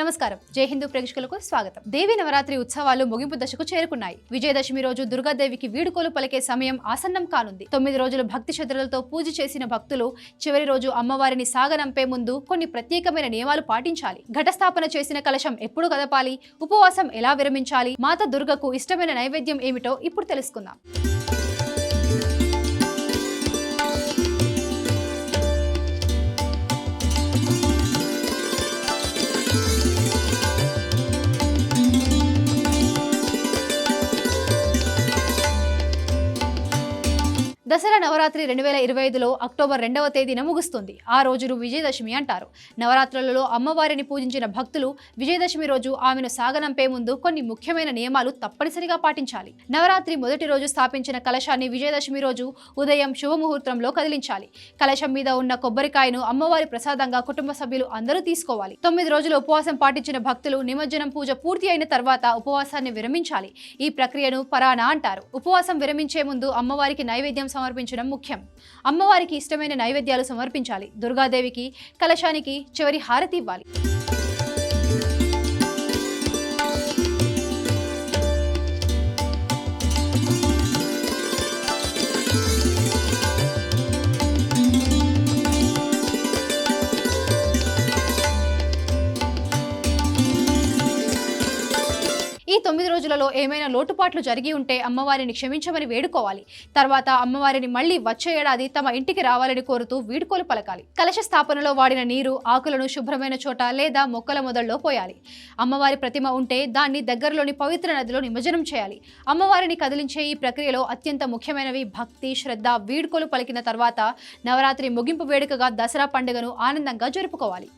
నమస్కారం. జై హిందూ ప్రేక్షకులకు స్వాగతం. దేవి నవరాత్రి ఉత్సవాలు ముగింపు దశకు చేరుకున్నాయి. విజయదశమి రోజు దుర్గాదేవికి వీడుకోలు పలికే సమయం ఆసన్నం కానుంది. తొమ్మిది రోజులు భక్తి శ్రద్ధలతో పూజ చేసిన భక్తులు చివరి రోజు అమ్మవారిని సాగనంపే ముందు కొన్ని ప్రత్యేకమైన నియమాలు పాటించాలి. ఘటస్థాపన చేసిన కలశం ఎప్పుడు కదపాలి? ఉపవాసం ఎలా విరమించాలి? మాత దుర్గకు ఇష్టమైన నైవేద్యం ఏమిటో ఇప్పుడు తెలుసుకుందాం. దసరా నవరాత్రి రెండు వేల ఇరవై ఐదులో అక్టోబర్ రెండవ తేదీన ముగుస్తుంది. ఆ రోజును విజయదశమి అంటారు. నవరాత్రులలో అమ్మవారిని పూజించిన భక్తులు విజయదశమి రోజు ఆమెను సాగనంపే ముందు కొన్ని ముఖ్యమైన నియమాలు తప్పనిసరిగా పాటించాలి. నవరాత్రి మొదటి రోజు స్థాపించిన కలశాన్ని విజయదశమి రోజు ఉదయం శుభముహూర్తంలో కదిలించాలి. కలశం మీద ఉన్న కొబ్బరికాయను అమ్మవారి ప్రసాదంగా కుటుంబ సభ్యులు అందరూ తీసుకోవాలి. తొమ్మిది రోజులు ఉపవాసం పాటించిన భక్తులు నిమజ్జనం పూజ పూర్తి అయిన తర్వాత ఉపవాసాన్ని విరమించాలి. ఈ ప్రక్రియను పరాణ అంటారు. ఉపవాసం విరమించే ముందు అమ్మవారికి నైవేద్యం సమర్పించడం ముఖ్యం. అమ్మవారికి ఇష్టమైన నైవేద్యాలు సమర్పించాలి. దుర్గాదేవికి కలశానికి చివరి హారతి ఇవ్వాలి. తొమ్మిది రోజులలో ఏమైనా లోటుపాట్లు జరిగి ఉంటే అమ్మవారిని క్షమించమని వేడుకోవాలి. తర్వాత అమ్మవారిని మళ్ళీ వచ్చే ఏడాది తమ ఇంటికి రావాలని కోరుతూ వీడుకోలు పలకాలి. కలశ స్థాపనలో వాడిన నీరు ఆకులను శుభ్రమైన చోట లేదా మొక్కల మొదల్లో పోయాలి. అమ్మవారి ప్రతిమ ఉంటే దాన్ని దగ్గరలోని పవిత్ర నదిలో నిమజ్జనం చేయాలి. అమ్మవారిని కదిలించే ఈ ప్రక్రియలో అత్యంత ముఖ్యమైనవి భక్తి శ్రద్ధ వీడుకోలు పలికిన తర్వాత నవరాత్రి ముగింపు వేడుకగా దసరా పండుగను ఆనందంగా జరుపుకోవాలి.